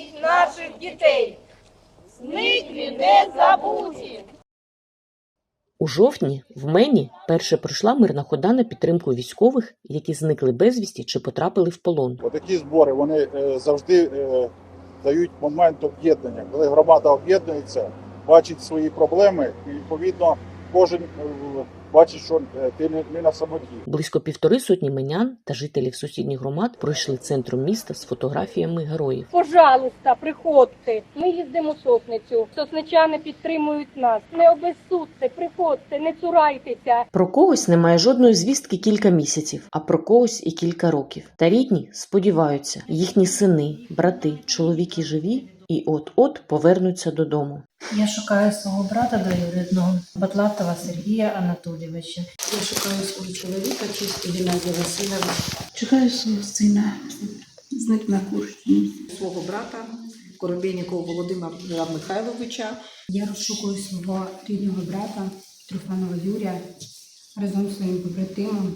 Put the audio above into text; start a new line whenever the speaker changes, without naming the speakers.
бережіть наших дітей. Зниклі не забуті.
У жовтні в Мені перше пройшла мирна хода на підтримку військових, які зникли безвісті чи потрапили в полон.
Отакі збори вони е, завжди е, дають момент об'єднання, коли громада об'єднується, бачить свої проблеми, і відповідно кожен е, бачить, що е, ти не, не на самоті.
Близько півтори сотні менян та жителів сусідніх громад пройшли центром міста з фотографіями героїв.
Пожалуйста, приходьте. Ми їздимо в сосницю. Сосничани підтримують нас. Не обезсудьте, приходьте, не цурайтеся.
Про когось немає жодної звістки кілька місяців, а про когось і кілька років. Та рідні сподіваються, їхні сини, брати, чоловіки живі і от-от повернуться додому.
Я шукаю свого брата двоюрідного Батлатова Сергія Анатолійовича.
Я шукаю свого чоловіка, чисту Геннадія Васильовича,
Чекаю свого сина зник на Курщині.
свого брата Коробейнікова Володимира Михайловича.
Я розшукую свого рідного брата Труфанова Юрія разом з своїм побратимом